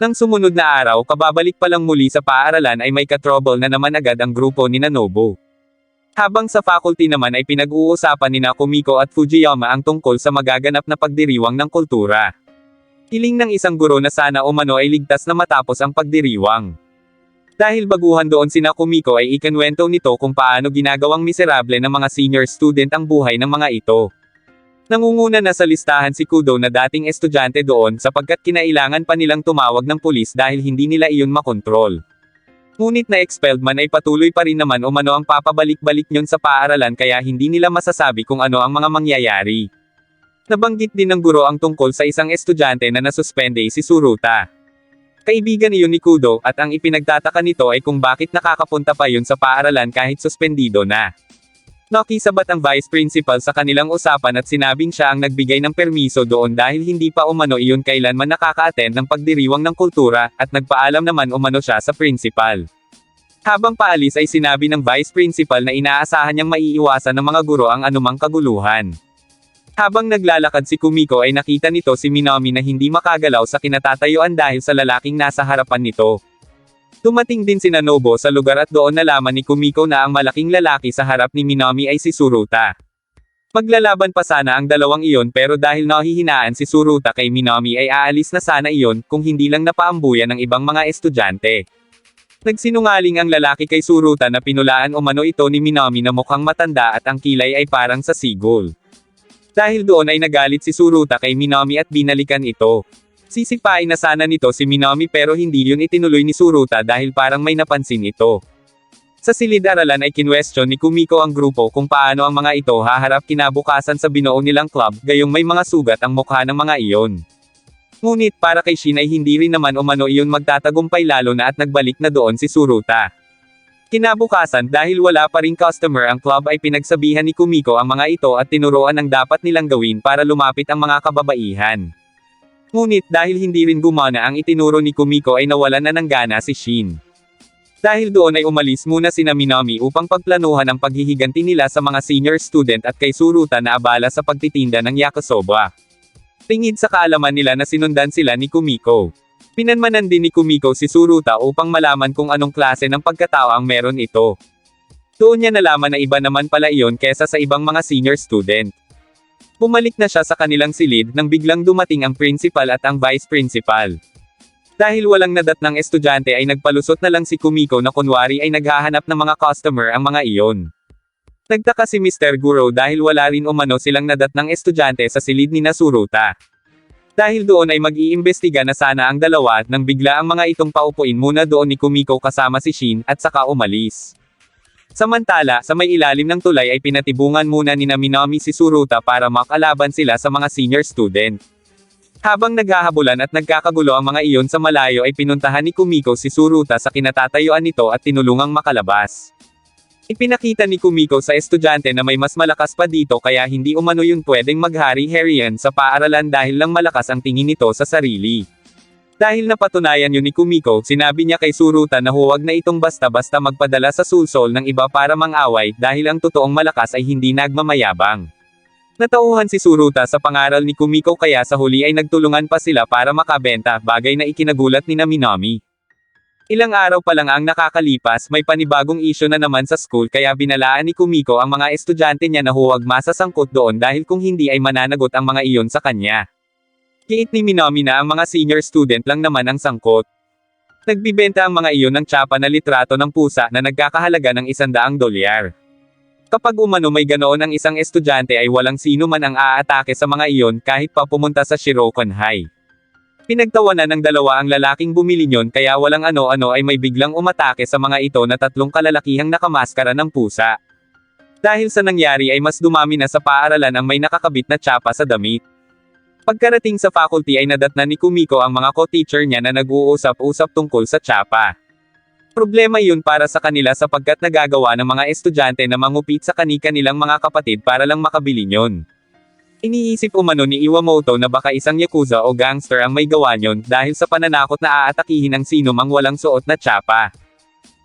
Nang sumunod na araw kababalik pa lang muli sa paaralan ay may katrobol na naman agad ang grupo ni Nobu. Habang sa faculty naman ay pinag-uusapan ni Kumiko at Fujiyama ang tungkol sa magaganap na pagdiriwang ng kultura. Hiling ng isang guro na sana umano ay ligtas na matapos ang pagdiriwang. Dahil baguhan doon sina Kumiko ay ikinwento nito kung paano ginagawang miserable ng mga senior student ang buhay ng mga ito. Nangunguna na sa listahan si Kudo na dating estudyante doon sapagkat kinailangan pa nilang tumawag ng pulis dahil hindi nila iyon makontrol. Ngunit na expelled man ay patuloy pa rin naman umano ang papabalik-balik nyon sa paaralan kaya hindi nila masasabi kung ano ang mga mangyayari. Nabanggit din ng guro ang tungkol sa isang estudyante na nasuspende si Suruta. Kaibigan iyon ni Kudo at ang ipinagtataka nito ay kung bakit nakakapunta pa yun sa paaralan kahit suspendido na. Nakisabat ang vice principal sa kanilang usapan at sinabing siya ang nagbigay ng permiso doon dahil hindi pa umano iyon kailanman nakaka-attend ng pagdiriwang ng kultura, at nagpaalam naman umano siya sa principal. Habang paalis ay sinabi ng vice principal na inaasahan niyang maiiwasan ng mga guro ang anumang kaguluhan. Habang naglalakad si Kumiko ay nakita nito si Minami na hindi makagalaw sa kinatatayuan dahil sa lalaking nasa harapan nito. Dumating din si Nanobo sa lugar at doon nalaman ni Kumiko na ang malaking lalaki sa harap ni Minami ay si Suruta. Maglalaban pa sana ang dalawang iyon pero dahil nahihinaan si Suruta kay Minami ay aalis na sana iyon kung hindi lang napaambuyan ng ibang mga estudyante. Nagsinungaling ang lalaki kay Suruta na pinulaan umano ito ni Minami na mukhang matanda at ang kilay ay parang sa sigol. Dahil doon ay nagalit si Suruta kay Minami at binalikan ito. Sisipain na sana nito si Minami pero hindi yun itinuloy ni Suruta dahil parang may napansin ito. Sa silid-aralan ay kinwestiyon ni Kumiko ang grupo kung paano ang mga ito haharap kinabukasan sa binuo nilang club gayong may mga sugat ang mukha ng mga iyon. Ngunit para kay Shin ay hindi rin naman umano iyon magtatagumpay lalo na at nagbalik na doon si Suruta. Kinabukasan dahil wala pa ring customer ang club ay pinagsabihan ni Kumiko ang mga ito at tinuruan ang dapat nilang gawin para lumapit ang mga kababaihan. Ngunit dahil hindi rin gumana ang itinuro ni Kumiko ay nawalan na ng gana si Shin. Dahil doon ay umalis muna sina Minami upang pagplanuhan ang paghihiganti nila sa mga senior student at kay Suruta na abala sa pagtitinda ng yakisoba. Tingid sa kaalaman nila na sinundan sila ni Kumiko. Pinanmanan din ni Kumiko si Suruta upang malaman kung anong klase ng pagkatao ang meron ito. Doon niya nalaman na iba naman pala iyon kesa sa ibang mga senior student. Bumalik na siya sa kanilang silid nang biglang dumating ang principal at ang vice principal. Dahil walang nadat ng estudyante ay nagpalusot na lang si Kumiko na kunwari ay naghahanap ng mga customer ang mga iyon. Nagtaka si Mr. Guro dahil wala rin umano silang nadat ng estudyante sa silid ni Nasuruta. Dahil doon ay mag-iimbestiga na sana ang dalawa nang bigla ang mga itong paupuin muna doon ni Kumiko kasama si Shin at saka umalis. Samantala, sa may ilalim ng tulay ay pinatibungan muna ni Minami si Suruta para makalaban sila sa mga senior student. Habang naghahabulan at nagkakagulo ang mga iyon sa malayo ay pinuntahan ni Kumiko si Suruta sa kinatatayuan nito at tinulungang makalabas. Ipinakita ni Kumiko sa estudyante na may mas malakas pa dito kaya hindi umano yun pwedeng maghari-harian sa paaralan dahil lang malakas ang tingin nito sa sarili. Dahil napatunayan yun ni Kumiko, sinabi niya kay Suruta na huwag na itong basta-basta magpadala sa sulsol ng iba para mang-away dahil ang totoong malakas ay hindi nagmamayabang. Natauhan si Suruta sa pangaral ni Kumiko kaya sa huli ay nagtulungan pa sila para makabenta, bagay na ikinagulat ni Minami. Ilang araw pa lang ang nakakalipas, may panibagong isyo na naman sa school kaya binalaan ni Kumiko ang mga estudyante niya na huwag masasangkot doon dahil kung hindi ay mananagot ang mga iyon sa kanya. Kiit ni Minami na ang mga senior student lang naman ang sangkot. Nagbibenta ang mga iyon ng tsapa na litrato ng pusa na nagkakahalaga ng isandaang dolyar. Kapag umano may ganoon ang isang estudyante ay walang sino man ang aatake sa mga iyon kahit pa pumunta sa Shirokon High. Pinagtawanan ng dalawa ang lalaking bumili nyon kaya walang ano-ano ay may biglang umatake sa mga ito na tatlong kalalakihang nakamaskara ng pusa. Dahil sa nangyari ay mas dumami na sa paaralan ang may nakakabit na tsapa sa damit. Pagkarating sa faculty ay nadatnan ni Kumiko ang mga co-teacher niya na nag-uusap-usap tungkol sa tsapa. Problema yun para sa kanila sapagkat nagagawa ng mga estudyante na mangupit sa kani-kanilang mga kapatid para lang makabili nyon. Iniisip umano ni Iwamoto na baka isang yakuza o gangster ang may gawa nyon dahil sa pananakot na aatakihin ang sino mang walang suot na tsapa.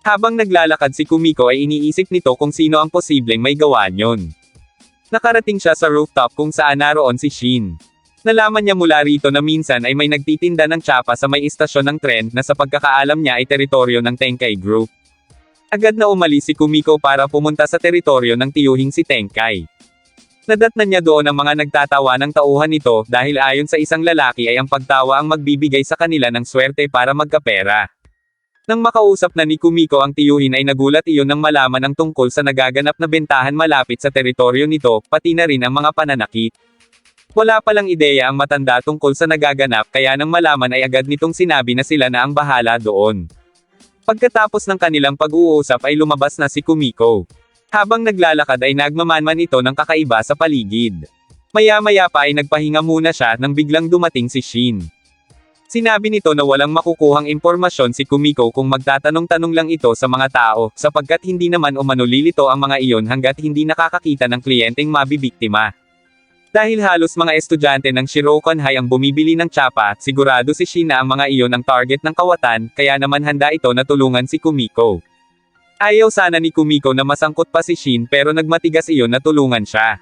Habang naglalakad si Kumiko ay iniisip nito kung sino ang posibleng may gawa nyon. Nakarating siya sa rooftop kung saan naroon si Shin. Nalaman niya mula rito na minsan ay may nagtitinda ng tsapa sa may istasyon ng tren na sa pagkakaalam niya ay teritoryo ng Tenkay Group. Agad na umalis si Kumiko para pumunta sa teritoryo ng tiyuhing si Tenkay. Nadatnan niya doon ang mga nagtatawa ng tauhan nito dahil ayon sa isang lalaki ay ang pagtawa ang magbibigay sa kanila ng swerte para magkapera. Nang makausap na ni Kumiko ang tiyuhin ay nagulat iyon nang malaman ang tungkol sa nagaganap na bentahan malapit sa teritoryo nito, pati na rin ang mga pananakit. Wala palang ideya ang matanda tungkol sa nagaganap kaya nang malaman ay agad nitong sinabi na sila na ang bahala doon. Pagkatapos ng kanilang pag-uusap ay lumabas na si Kumiko. Habang naglalakad ay nagmamanman ito ng kakaiba sa paligid. Maya-maya pa ay nagpahinga muna siya nang biglang dumating si Shin. Sinabi nito na walang makukuhang impormasyon si Kumiko kung magtatanong-tanong lang ito sa mga tao, sapagkat hindi naman umano lilito ang mga iyon hanggat hindi nakakakita ng kliyenteng mabibiktima. Dahil halos mga estudyante ng Shirokan High ang bumibili ng tsapa, sigurado si Shin na ang mga iyon ang target ng kawatan, kaya naman handa ito na tulungan si Kumiko. Ayaw sana ni Kumiko na masangkot pa si Shin pero nagmatigas iyon na tulungan siya.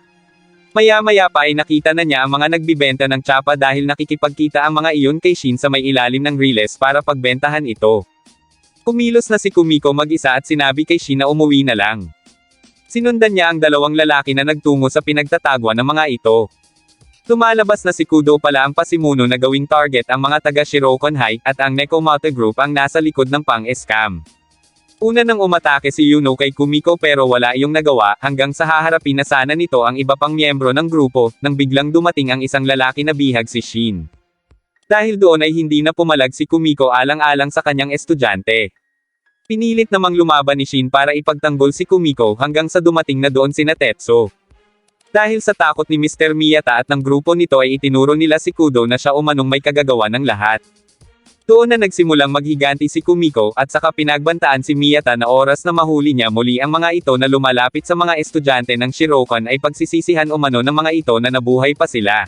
Maya-maya pa ay nakita na niya ang mga nagbibenta ng tsapa dahil nakikipagkita ang mga iyon kay Shin sa may ilalim ng riles para pagbentahan ito. Kumilos na si Kumiko mag-isa at sinabi kay Shin na umuwi na lang. Sinundan niya ang dalawang lalaki na nagtungo sa pinagtatagwa ng mga ito. Tumalabas na si Kudo pala ang pasimuno na gawing target ang mga taga Shirokan High at ang Nekomoto Group ang nasa likod ng pang-scam. Una nang umatake si Yuno kay Kumiko pero wala iyong nagawa hanggang sa haharapin na sana nito ang iba pang miyembro ng grupo nang biglang dumating ang isang lalaki na bihag si Shin. Dahil doon ay hindi na pumalag si Kumiko alang-alang sa kanyang estudyante. Pinilit namang lumaban ni Shin para ipagtanggol si Kumiko hanggang sa dumating na doon sina Tetsu. Dahil sa takot ni Mr. Miyata at ng grupo nito ay itinuro nila si Kudo na siya umanong may kagagawa ng lahat. Doon na nagsimulang maghiganti si Kumiko at saka pinagbantaan si Miyata na oras na mahuli niya muli ang mga ito na lumalapit sa mga estudyante ng Shirokan ay pagsisisihan umano ng mga ito na nabuhay pa sila.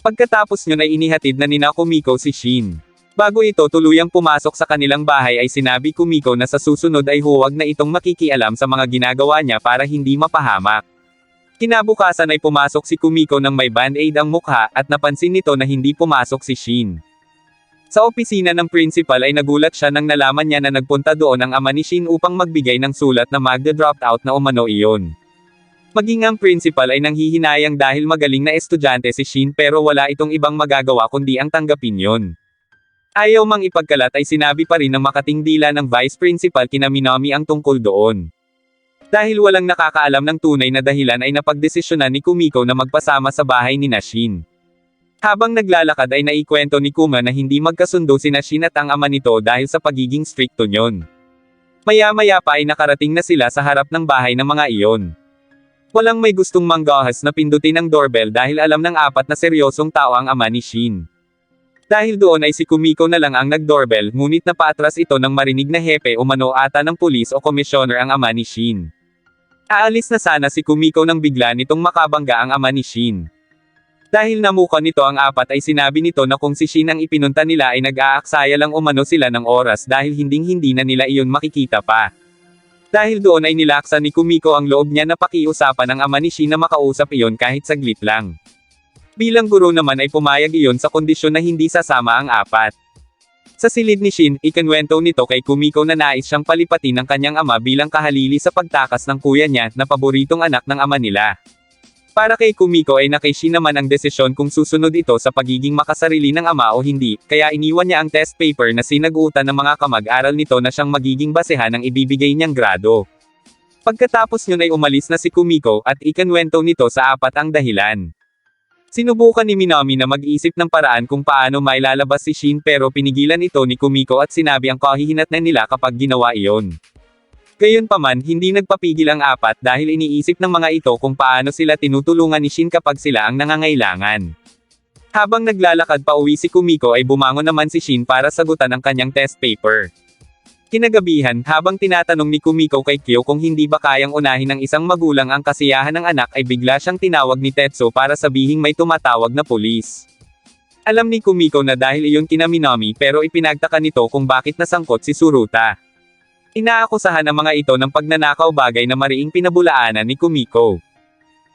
Pagkatapos nyo ay inihatid na nina Kumiko si Shin. Bago ito tuluyang pumasok sa kanilang bahay ay sinabi Kumiko na sa susunod ay huwag na itong makikialam sa mga ginagawa niya para hindi mapahamak. Kinabukasan ay pumasok si Kumiko ng may band-aid ang mukha at napansin nito na hindi pumasok si Shin. Sa opisina ng principal ay nagulat siya nang nalaman niya na nagpunta doon ang ama ni Shin upang magbigay ng sulat na magda-dropped out na umano iyon. Maging ang principal ay nanghihinayang dahil magaling na estudyante si Shin pero wala itong ibang magagawa kundi ang tanggapin yon. Ayaw mang ipagkalat ay sinabi pa rin ng makating dila ng vice principal kina Minami ang tungkol doon. Dahil walang nakakaalam ng tunay na dahilan ay napagdesisyonan ni Kumiko na magpasama sa bahay ni Nashin. Habang naglalakad ay naikwento ni Kuma na hindi magkasundo si Nashin at ang ama nito dahil sa pagiging stricto nyon. Maya-maya pa ay nakarating na sila sa harap ng bahay ng mga iyon. Walang may gustong manggahas na pindutin ang doorbell dahil alam ng apat na seryosong tao ang ama ni Shin. Dahil doon ay si Kumiko na lang ang nag-doorbell ngunit napaatras ito ng marinig na hepe umano ata ng pulis o commissioner ang ama ni Shin. Aalis na sana si Kumiko nang bigla nitong makabangga ang ama ni Shin. Dahil namukan nito ang apat ay sinabi nito na kung si Shin ang ipinunta nila ay nag-aaksaya lang umano sila ng oras dahil hinding hindi na nila iyon makikita pa. Dahil doon ay nilaksa ni Kumiko ang loob niya na pakiusapan ng ama ni Shin na makausap iyon kahit saglit lang. Bilang guro naman ay pumayag iyon sa kondisyon na hindi sasama ang apat. Sa silid ni Shin, ikinwento nito kay Kumiko na nais siyang palipatin ng kanyang ama bilang kahalili sa pagtakas ng kuya niya na paboritong anak ng ama nila. Para kay Kumiko ay nakay Shin naman ang desisyon kung susunod ito sa pagiging makasarili ng ama o hindi, kaya iniwan niya ang test paper na sinagutan ng mga kamag-aral nito na siyang magiging basehan ng ibibigay niyang grado. Pagkatapos yun ay umalis na si Kumiko at ikinwento nito sa apat ang dahilan. Sinubukan ni Minami na mag-isip ng paraan kung paano mailalabas si Shin pero pinigilan ito ni Kumiko at sinabi ang kahihinat na nila kapag ginawa iyon. Gayunpaman, hindi nagpapigil ang apat dahil iniisip ng mga ito kung paano sila tinutulungan ni Shin kapag sila ang nangangailangan. Habang naglalakad pa uwi si Kumiko ay bumangon naman si Shin para sagutan ang kanyang test paper. Kinagabihan, habang tinatanong ni Kumiko kay Kyo kung hindi ba kayang unahin ng isang magulang ang kasiyahan ng anak ay bigla siyang tinawag ni Tetsu para sabihing may tumatawag na pulis. Alam ni Kumiko na dahil iyon kina Minami pero ipinagtaka nito kung bakit nasangkot si Suruta. Inaakusahan ang mga ito ng pagnanakaw bagay na mariing pinabulaanan ni Kumiko.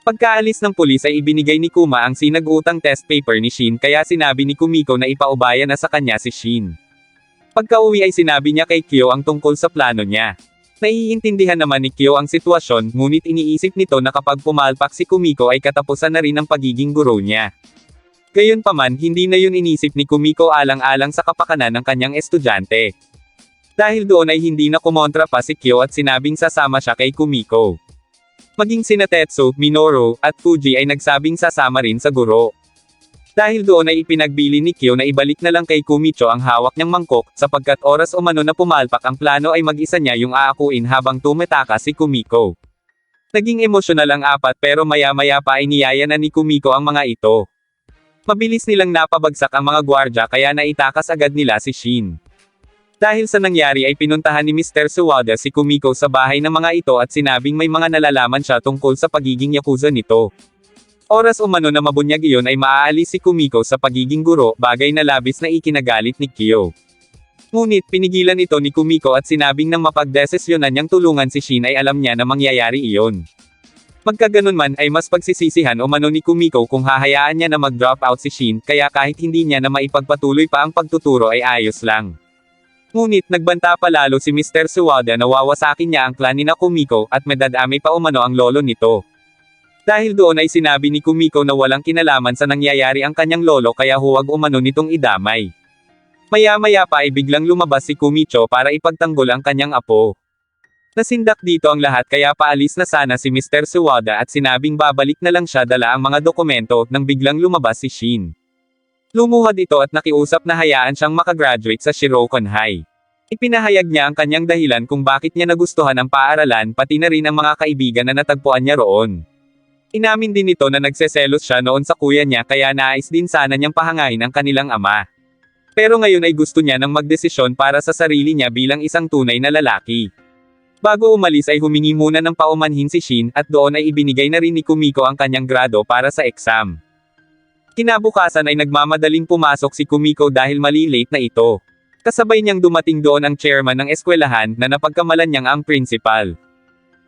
Pagkaalis ng pulis ay ibinigay ni Kuma ang sinag-utang test paper ni Shin kaya sinabi ni Kumiko na ipaubaya na sa kanya si Shin. Pagka-uwi ay sinabi niya kay Kyo ang tungkol sa plano niya. Naiintindihan naman ni Kyo ang sitwasyon, ngunit iniisip nito na kapag pumalpak si Kumiko ay katapusan na rin ang pagiging guro niya. Gayunpaman, hindi na yun inisip ni Kumiko alang-alang sa kapakanan ng kanyang estudyante. Dahil doon ay hindi na kumontra pa si Kyo at sinabing sasama siya kay Kumiko. Maging sina Tetsu, Minoru, at Fuji ay nagsabing sasama rin sa guro. Dahil doon ay ipinagbili ni Kyo na ibalik na lang kay Kumicho ang hawak niyang mangkok, sapagkat oras umano na pumalpak ang plano ay mag-isa niya yung aakuin habang tumetaka si Kumiko. Naging emosyonal ang apat pero maya-maya pa ay na ni Kumiko ang mga ito. Mabilis nilang napabagsak ang mga gwardya kaya naitakas agad nila si Shin. Dahil sa nangyari ay pinuntahan ni Mr. Suwada si Kumiko sa bahay ng mga ito at sinabing may mga nalalaman siya tungkol sa pagiging yakuza nito. Oras umano na mabunyag iyon ay maaalis si Kumiko sa pagiging guro, bagay na labis na ikinagalit ni Kyo. Ngunit pinigilan ito ni Kumiko at sinabing nang mapagdesisyonan niyang tulungan si Shin ay alam niya na mangyayari iyon. Magkaganon man ay mas pagsisisihan umano ni Kumiko kung hahayaan niya na mag-drop out si Shin, kaya kahit hindi niya na maipagpatuloy pa ang pagtuturo ay ayos lang. Ngunit nagbanta pa lalo si Mr. Suwada na wawasakin niya ang clan ni na Kumiko at medadami pa umano ang lolo nito. Dahil doon ay sinabi ni Kumiko na walang kinalaman sa nangyayari ang kanyang lolo kaya huwag umano nitong idamay. Maya-maya pa ay biglang lumabas si Kumicho para ipagtanggol ang kanyang apo. Nasindak dito ang lahat kaya paalis na sana si Mr. Suwada at sinabing babalik na lang siya dala ang mga dokumento nang biglang lumabas si Shin. Lumuhad ito at nakiusap na hayaan siyang makagraduate sa Shirokon High. Ipinahayag niya ang kanyang dahilan kung bakit niya nagustuhan ang paaralan pati na rin ang mga kaibigan na natagpuan niya roon. Inamin din ito na nagseselos siya noon sa kuya niya kaya nais din sana niyang pahangain ang kanilang ama. Pero ngayon ay gusto niya ng magdesisyon para sa sarili niya bilang isang tunay na lalaki. Bago umalis ay humingi muna ng paumanhin si Shin at doon ay ibinigay na rin ni Kumiko ang kanyang grado para sa exam. Kinabukasan ay nagmamadaling pumasok si Kumiko dahil mali late na ito. Kasabay niyang dumating doon ang chairman ng eskwelahan na napagkamalan niyang ang principal.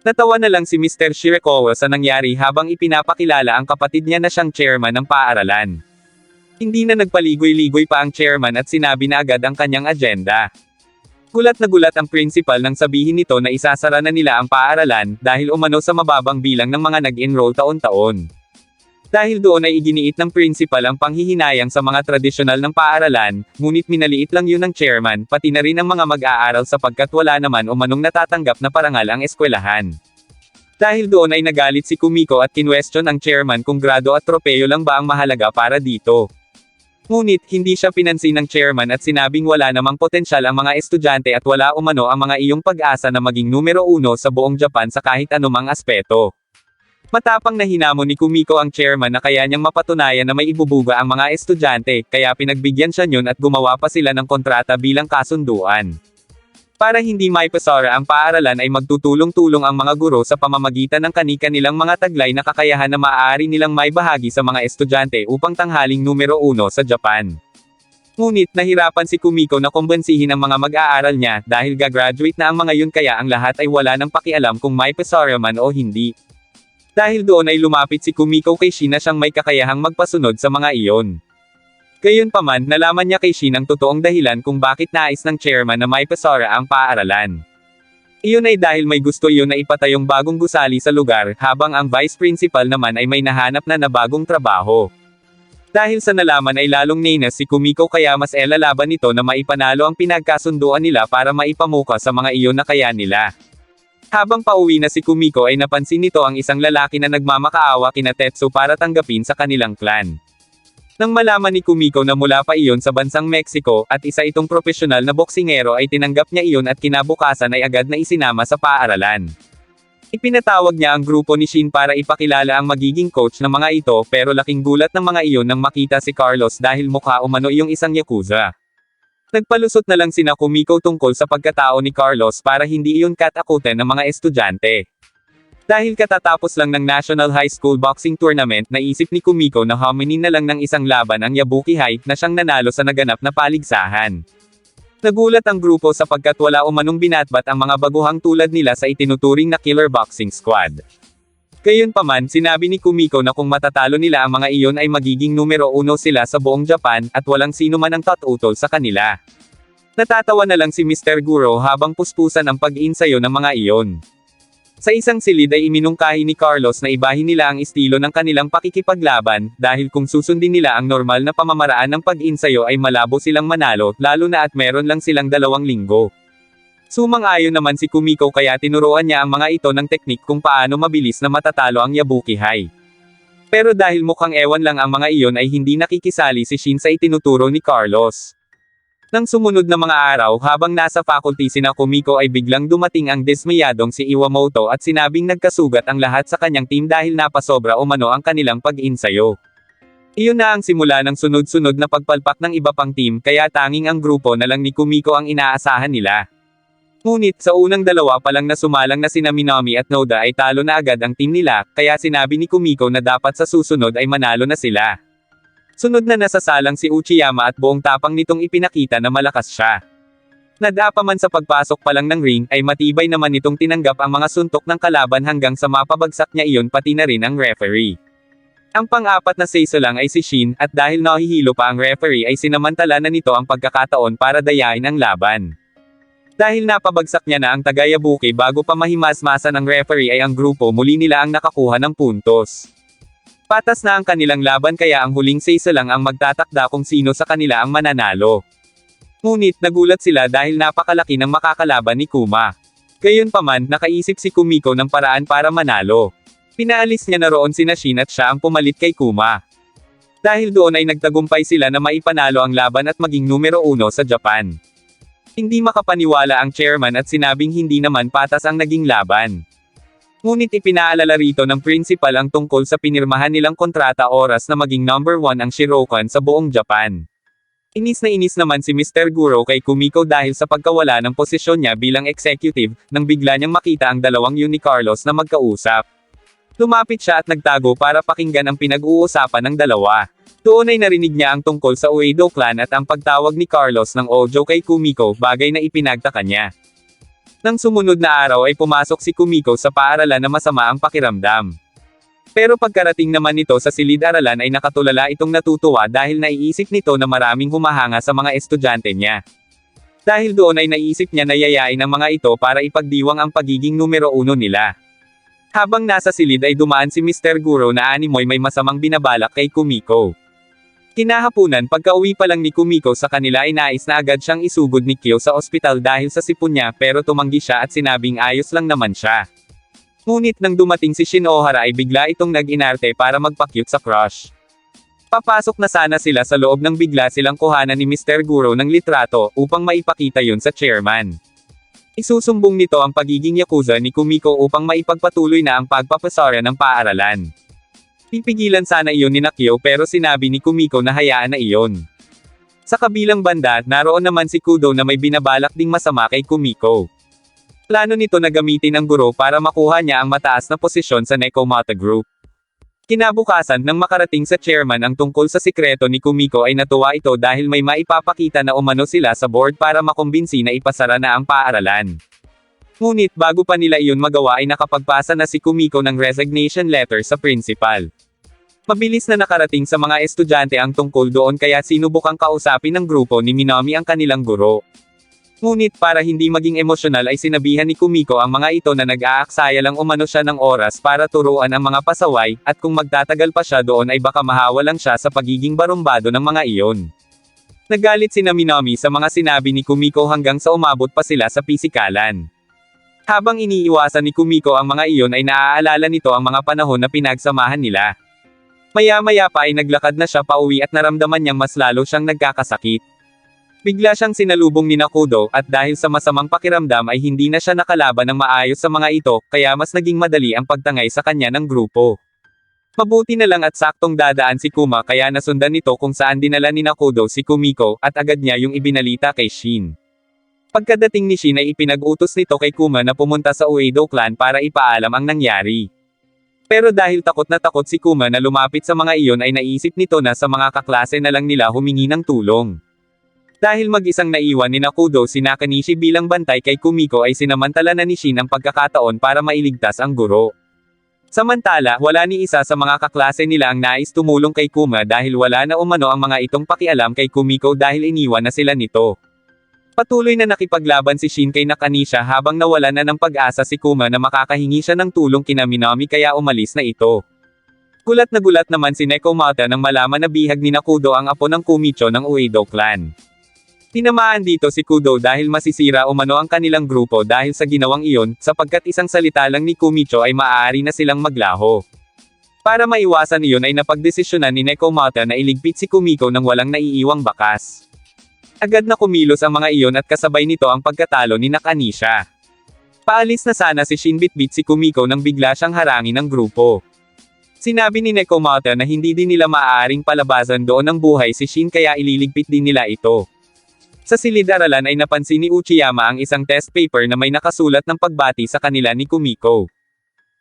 Natawa na lang si Mr. Shirakawa sa nangyari habang ipinapakilala ang kapatid niya na siyang chairman ng paaralan. Hindi na nagpaligoy-ligoy pa ang chairman at sinabi na agad ang kanyang agenda. Gulat na gulat ang principal nang sabihin nito na isasara na nila ang paaralan dahil umano sa mababang bilang ng mga nag-enroll taon-taon. Dahil doon ay iginiit ng principal ang panghihinayang sa mga tradisyonal ng paaralan, ngunit minaliit lang yun ng chairman, pati na rin ang mga mag-aaral sapagkat wala naman umanong natatanggap na parangal ang eskwelahan. Dahil doon ay nagalit si Kumiko at kinwestiyon ang chairman kung grado at tropeyo lang ba ang mahalaga para dito. Ngunit, hindi siya pinansin ng chairman at sinabing wala namang potensyal ang mga estudyante at wala umano ang mga iyong pag-asa na maging numero uno sa buong Japan sa kahit anumang aspeto. Matapang na hinamon ni Kumiko ang chairman na kaya niyang mapatunayan na may ibubuga ang mga estudyante, kaya pinagbigyan siya yun at gumawa pa sila ng kontrata bilang kasunduan. Para hindi maipasara ang paaralan ay magtutulong-tulong ang mga guro sa pamamagitan ng kani-kanilang mga taglay na kakayahan na maaari nilang maibahagi sa mga estudyante upang tanghaling numero uno sa Japan. Ngunit nahirapan si Kumiko na kumbensihin ang mga mag-aaral niya dahil gagraduate na ang mga yun kaya ang lahat ay wala ng pakialam kung may pasara man o hindi. Dahil doon ay lumapit si Kumiko kay Shin na siyang may kakayahang magpasunod sa mga iyon. Gayunpaman, nalaman niya kay Shin ang totoong dahilan kung bakit nais ng chairman na may pasara ang paaralan. Iyon ay dahil may gusto iyon na ipatayong bagong gusali sa lugar, habang ang vice principal naman ay may nahanap na na bagong trabaho. Dahil sa nalaman ay lalong ninas si Kumiko kaya mas elalaban nito na maipanalo ang pinagkasunduan nila para maipamuka sa mga iyon na kaya nila. Habang pauwi na si Kumiko ay napansin nito ang isang lalaki na nagmamakaawa kina Tetsu para tanggapin sa kanilang clan. Nang malaman ni Kumiko na mula pa iyon sa bansang Mexico at isa itong profesional na boksingero ay tinanggap niya iyon at kinabukasan ay agad na isinama sa paaralan. Ipinatawag niya ang grupo ni Shin para ipakilala ang magiging coach ng mga ito pero laking gulat ng mga iyon nang makita si Carlos dahil mukha umano iyong isang yakuza. Nagpalusot na lang sina Kumiko tungkol sa pagkatao ni Carlos para hindi iyon katakutan ng mga estudyante. Dahil katatapos lang ng National High School Boxing Tournament naisip ni Kumiko na hominin na lang ng isang laban ang Yabuki High na siyang nanalo sa naganap na paligsahan. Nagulat ang grupo sapagkat wala umanong binatbat ang mga baguhang tulad nila sa itinuturing na killer boxing squad. Gayunpaman, sinabi ni Kumiko na kung matatalo nila ang mga iyon ay magiging numero uno sila sa buong Japan, at walang sino man ang tatutol sa kanila. Natatawa na lang si Mr. Guro habang puspusan ang pag-iinsayo ng mga iyon. Sa isang silid ay iminungkahi ni Carlos na ibahin nila ang estilo ng kanilang pakikipaglaban, dahil kung susundin nila ang normal na pamamaraan ng pag-insayo ay malabo silang manalo, lalo na at meron lang silang dalawang linggo. Sumang-ayon naman si Kumiko kaya tinuruan niya ang mga ito ng teknik kung paano mabilis na matatalo ang Yabuki High. Pero dahil mukhang ewan lang ang mga iyon ay hindi nakikisali si Shin sa itinuturo ni Carlos. Nang sumunod na mga araw habang nasa faculty sina Kumiko ay biglang dumating ang dismayadong si Iwamoto at sinabing nagkasugat ang lahat sa kanyang team dahil napasobra umano ang kanilang pag-insayo. Iyon na ang simula ng sunod-sunod na pagpalpak ng iba pang team kaya tanging ang grupo na lang ni Kumiko ang inaasahan nila. Ngunit sa unang dalawa pa lang na sumalang na sina Minami at Noda ay talo na agad ang team nila, kaya sinabi ni Kumiko na dapat sa susunod ay manalo na sila. Sunod na nasasalang si Uchiyama at buong tapang nitong ipinakita na malakas siya. Nadapa man sa pagpasok pa lang ng ring ay matibay naman nitong tinanggap ang mga suntok ng kalaban hanggang sa mapabagsak niya iyon pati na rin ang referee. Ang pang-apat na seiso lang ay si Shin at dahil nahihilo pa ang referee ay sinamantala na nito ang pagkakataon para dayain ang laban. Dahil napabagsak niya na ang Tagayabuki bago pa mahimasmasan ng referee ay ang grupo muli nila ang nakakuha ng puntos. Patas na ang kanilang laban kaya ang huling seiso lang ang magtatakda kung sino sa kanila ang mananalo. Ngunit nagulat sila dahil napakalaki ng makakalaban ni Kuma. Gayunpaman, nakaisip si Kumiko ng paraan para manalo. Pinaalis niya na roon sina Shin at siya ang pumalit kay Kuma. Dahil doon ay nagtagumpay sila na maipanalo ang laban at maging numero uno sa Japan. Hindi makapaniwala ang chairman at sinabing hindi naman patas ang naging laban. Ngunit ipinaalala rito ng principal ang tungkol sa pinirmahan nilang kontrata oras na maging number one ang Shirokan sa buong Japan. Inis na inis naman si Mr. Guro kay Kumiko dahil sa pagkawala ng posisyon niya bilang executive, nang bigla niyang makita ang dalawang yun ni Carlos na magkausap. Lumapit siya at nagtago para pakinggan ang pinag-uusapan ng dalawa. Doon ay narinig niya ang tungkol sa Uedo clan at ang pagtawag ni Carlos ng Ojo kay Kumiko, bagay na ipinagtaka niya. Nang sumunod na araw ay pumasok si Kumiko sa paaralan na masama ang pakiramdam. Pero pagkarating naman nito sa silid-aralan ay nakatulala itong natutuwa dahil naiisip nito na maraming humahanga sa mga estudyante niya. Dahil doon ay naisip niya na yayain ang mga ito para ipagdiwang ang pagiging numero uno nila. Habang nasa silid ay dumaan si Mr. Guro na animoy may masamang binabalak kay Kumiko. Kinahapunan pagka-uwi pa lang ni Kumiko sa kanila ay nais na agad siyang isugod ni Kyo sa ospital dahil sa sipon niya pero tumanggi siya at sinabing ayos lang naman siya. Ngunit nang dumating si Shinohara ay bigla itong nag-inarte para magpakyut sa crush. Papasok na sana sila sa loob ng bigla silang kuhanan ni Mr. Guro ng litrato upang maipakita yun sa chairman. Isusumbong nito ang pagiging yakuza ni Kumiko upang maipagpatuloy na ang pagpapasara ng paaralan. Pipigilan sana iyon ni Nakyo pero sinabi ni Kumiko na hayaan na iyon. Sa kabilang banda, naroon naman si Kudo na may binabalak ding masama kay Kumiko. Plano nito na gamitin ang guro para makuha niya ang mataas na posisyon sa Nekomata Group. Kinabukasan nang makarating sa chairman ang tungkol sa sikreto ni Kumiko ay natuwa ito dahil may maipapakita na umano sila sa board para makumbinsi na ipasara na ang paaralan. Ngunit bago pa nila iyon magawa ay nakapagpasa na si Kumiko ng resignation letter sa principal. Mabilis na nakarating sa mga estudyante ang tungkol doon kaya sinubukang kausapin ng grupo ni Minami ang kanilang guro. Ngunit para hindi maging emosyonal ay sinabihan ni Kumiko ang mga ito na nag-aaksaya lang umano siya ng oras para turuan ang mga pasaway, at kung magtatagal pa siya doon ay baka mahawalan siya sa pagiging barumbado ng mga iyon. Nagalit si Minami sa mga sinabi ni Kumiko hanggang sa umabot pa sila sa pisikalan. Habang iniiwasan ni Kumiko ang mga iyon ay naaalala nito ang mga panahon na pinagsamahan nila. Maya-maya pa ay naglakad na siya pauwi at naramdaman niyang mas lalo siyang nagkakasakit. Bigla siyang sinalubong ni Nakudo, at dahil sa masamang pakiramdam ay hindi na siya nakalaban ng maayos sa mga ito, kaya mas naging madali ang pagtangay sa kanya ng grupo. Mabuti na lang at saktong dadaan si Kuma kaya nasundan nito kung saan dinala ni Nakudo si Kumiko, at agad niya yung ibinalita kay Shin. Pagkadating ni Shin ay ipinag-utos nito kay Kuma na pumunta sa Uedo clan para ipaalam ang nangyari. Pero dahil takot na takot si Kuma na lumapit sa mga iyon ay naisip nito na sa mga kaklase na lang nila humingi ng tulong. Dahil mag-isang naiwan ni Nakudo si Nakanishi bilang bantay kay Kumiko ay sinamantala na ni Shin ang pagkakataon para mailigtas ang guro. Samantala, wala ni isa sa mga kaklase nila ang nais tumulong kay Kuma dahil wala na umano ang mga itong pakialam kay Kumiko dahil iniwan na sila nito. Patuloy na nakipaglaban si Shin kay Nakanisha habang nawala na ng pag-asa si Kuma na makakahingi siya ng tulong kina Minami kaya umalis na ito. Gulat na gulat naman si Nekomata nang malaman na bihag ni Nakudo ang apo ng Kumicho ng Uedo clan. Tinamaan dito si Kudo dahil masisira umano ang kanilang grupo dahil sa ginawang iyon, sapagkat isang salita lang ni Kumicho ay maaari na silang maglaho. Para maiwasan iyon ay napagdesisyonan ni Nekomata na iligpit si Kumiko nang walang naiiwang bakas. Agad na kumilos ang mga iyon at kasabay nito ang pagkatalo ni Nakanisha. Paalis na sana si Shin Bitbit si Kumiko nang bigla siyang harangin ng grupo. Sinabi ni Nekomata na hindi din nila maaaring palabasan doon ng buhay si Shin kaya ililigpit din nila ito. Sa silid-aralan ay napansin ni Uchiyama ang isang test paper na may nakasulat ng pagbati sa kanila ni Kumiko.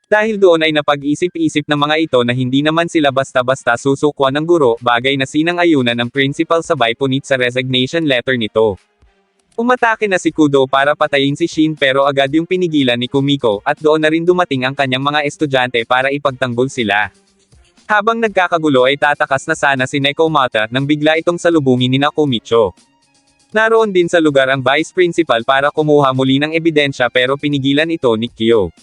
Dahil doon ay napag-isip-isip ng mga ito na hindi naman sila basta-basta susukwan ng guro, bagay na sinang-ayunan ng principal sabay punit sa resignation letter nito. Umatake na si Kudo para patayin si Shin pero agad yung pinigilan ni Kumiko, at doon na rin dumating ang kanyang mga estudyante para ipagtanggol sila. Habang nagkakagulo ay tatakas na sana si Nekomata nang bigla itong salubungin ni Nakumicho. Naroon din sa lugar ang vice principal para kumuha muli ng ebidensya pero pinigilan ito ni Kyo.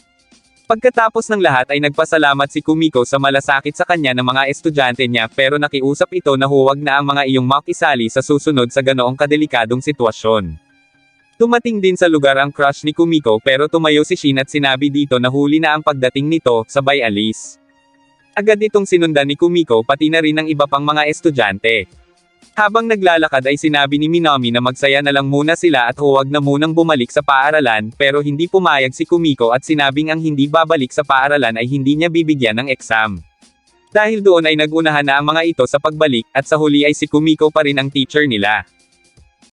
Pagkatapos ng lahat ay nagpasalamat si Kumiko sa malasakit sa kanya ng mga estudyante niya pero nakiusap ito na huwag na ang mga iyong makisali sa susunod sa ganoong kadelikadong sitwasyon. Tumating din sa lugar ang crush ni Kumiko pero tumayo si Shin at sinabi dito na huli na ang pagdating nito, sabay alis. Agad itong sinundan ni Kumiko pati na rin ng iba pang mga estudyante. Habang naglalakad ay sinabi ni Minami na magsaya na lang muna sila at huwag na munang bumalik sa paaralan pero hindi pumayag si Kumiko at sinabing ang hindi babalik sa paaralan ay hindi niya bibigyan ng exam. Dahil doon ay nagunahan na ang mga ito sa pagbalik at sa huli ay si Kumiko pa rin ang teacher nila.